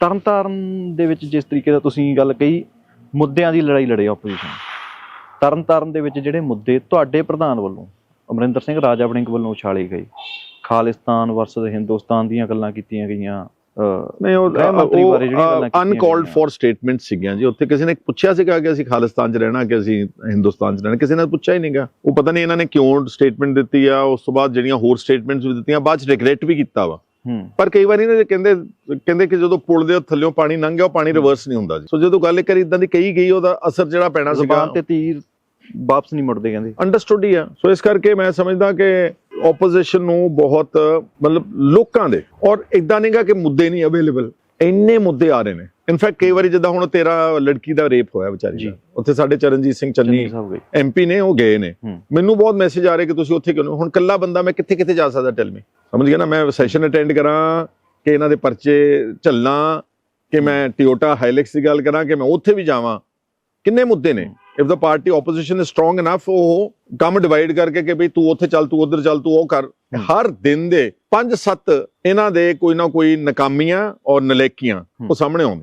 ਤਰਨਤਾਰਨ ਦੇ ਵਿੱਚ ਜਿਸ ਤਰੀਕੇ ਦਾ ਤੁਸੀਂ ਗੱਲ ਕਹੀ ਮੁੱਦਿਆਂ ਦੀ ਲੜਾਈ ਲੜੇ ਆਪੋਜੀਸ਼ਨ ਤਰਨਤਾਰਨ ਦੇ ਵਿੱਚ ਜਿਹੜੇ ਮੁੱਦੇ ਤੁਹਾਡੇ ਪ੍ਰਧਾਨ ਵੱਲੋਂ ਅਮਰਿੰਦਰ ਸਿੰਘ ਰਾਜਾ ਵੜਿੰਗ ਵੱਲੋਂ ਉਛਾਲੇ ਗਏ। ਖਾਲਿਸਤਾਨ ਵਰਸਸ ਹਿੰਦੁਸਤਾਨ ਦੀਆਂ ਗੱਲਾਂ ਕੀਤੀਆਂ ਗਈਆਂ ਨਹੀਂ ਉਹ ਗ੍ਰਹਿ ਮੰਤਰੀ ਬਾਰੇ ਜਿਹੜੀਆਂ ਗੱਲਾਂ ਕੀਤੀਆਂ ਅਨਕਾਲਡ। ਫॉर ਸਟੇਟਮੈਂਟ ਸੀਗੀਆਂ ਜੀ। ਉੱਥੇ ਕਿਸੇ ਨੇ ਪੁੱਛਿਆ ਸੀਗਾ ਕਿ ਅਸੀਂ ਖਾਲਿਸਤਾਨ 'ਚ ਰਹਿਣਾ ਕਿ ਅਸੀਂ ਹਿੰਦੁਸਤਾਨ 'ਚ ਰਹਿਣਾ। ਕਿਸੇ ਨੇ ਪੁੱਛਿਆ ਹੀ ਨਹੀਂਗਾ। ਉਹ ਪਤਾ ਨਹੀਂ ਇਹਨਾਂ ਨੇ ਕਿਉਂ ਸਟੇਟਮੈਂਟ ਦਿੱਤੀ ਆ ਉਸ ਤੋਂ ਬਾਅਦ ਜਿਹੜੀਆਂ ਹੋਰ ਸਟੇਟਮੈਂਟਸ ਵੀ ਦਿੱਤੀਆਂ ਬਾਅਦ 'ਚ ਰਿਗਰੈਟ ਵੀ ਕੀਤਾ ਵਾ। ਪਰ ਕਈ ਵਾਰੀ ਨਾ ਕਹਿੰਦੇ ਕਹਿੰਦੇ ਕਿ ਜਦੋਂ ਪੁਲ ਦੇ ਥੱਲੇੋਂ ਪਾਣੀ ਲੰਘ ਗਿਆ ਉਹ ਪਾਣੀ ਰਿਵਰਸ ਨਹੀਂ ਹੁੰਦਾ ਜੀ। ਸੋ ਜਦੋਂ ਗੱਲ ਕਰੀ ਇਦਾਂ ਦੀ ਕਹੀ ਗਈ ਉਹਦਾ ਅਸਰ ਜਿਹੜਾ ਪੈਣਾ ਸੀਗਾ। ਜ਼ਬਾਨ ਤੇ ਤੀਰ ਵਾਪਸ ਨਹੀਂ ਮੁੜਦੇ ਕਹਿੰਦੇ। ਅੰਡਰਸਟੂਡ ਹੀ ਆ। ਸੋ ਇਸ ਕਰਕੇ ਮੈਂ ਸਮਝਦਾ ਕਿ ਆਪੋਜੀਸ਼ਨ ਨੂੰ ਬਹੁਤ ਮਤਲਬ ਲੋਕਾਂ ਦੇ ਔਰ ਇਦਾਂ ਨਹੀਂਗਾ ਕਿ ਮੁੱਦੇ ਨਹੀਂ ਅਵੇਲੇਬਲ ਇੰਨੇ ਮੁੱਦੇ ਆ ਰਹੇ ਨੇ। ਇਨਫੈਕਟ ਕਈ ਵਾਰੀ ਜਿੱਦਾਂ ਹੁਣ ਤੇਰਾ ਲੜਕੀ ਦਾ ਰੇਪ ਹੋਇਆ ਵਿਚਾਰੀ। ਦਾ। ਉੱਥੇ ਸਾਡੇ ਚਰਨਜੀਤ ਸਿੰਘ ਚੰਨੀ ਐਮਪੀ ਨੇ ਉਹ ਗਏ ਨੇ। ਮੈਨੂੰ ਬਹੁਤ ਮੈਸੇਜ ਆ ਰਹੇ ਕਿ ਤੁਸੀਂ ਉੱਥੇ ਕਿਉਂ ਹੁਣ ਕੱਲਾ ਬੰਦਾ ਮੈਂ ਕਿੱਥੇ ਕਿੱਥੇ ਜਾ ਸਕਦਾ ਟੈਲ ਮੀ ਸਮਝ ਗਿਆ ਨਾ? ਮੈਂ ਸੈਸ਼ਨ ਅਟੈਂਡ ਕਰਾਂ ਕਿ ਇਹਨਾਂ ਦੇ ਪਰਚੇ ਝੱਲਾਂ ਕਿ ਮੈਂ ਟਿਓਟਾ ਹਾਈਲੈਕਸ ਦੀ ਗੱਲ ਕਰਾਂ ਕਿ ਮੈਂ ਉੱਥੇ ਵੀ ਜਾਵਾਂ। ਕਿੰਨੇ ਮੁੱਦੇ ਨੇ? If the party opposition is strong enough ਉਹ ਕੰਮ ਡਿਵਾਈਡ ਕਰਕੇ ਕਿ ਭਈ ਤੂੰ ਉੱਥੇ ਚੱਲ ਤੂੰ ਉਧਰ ਚੱਲ ਤੂੰ ਉਹ ਕਰ। ਹਰ ਦਿਨ ਦੇ 5-7 ਇਹਨਾਂ ਦੇ ਕੋਈ ਨਾ ਕੋਈ ਨਕਾਮੀਆਂ ਔਰ ਨਲੇਕੀਆਂ ਉਹ ਸਾਹਮਣੇ ਆਉਂਦੀਆਂ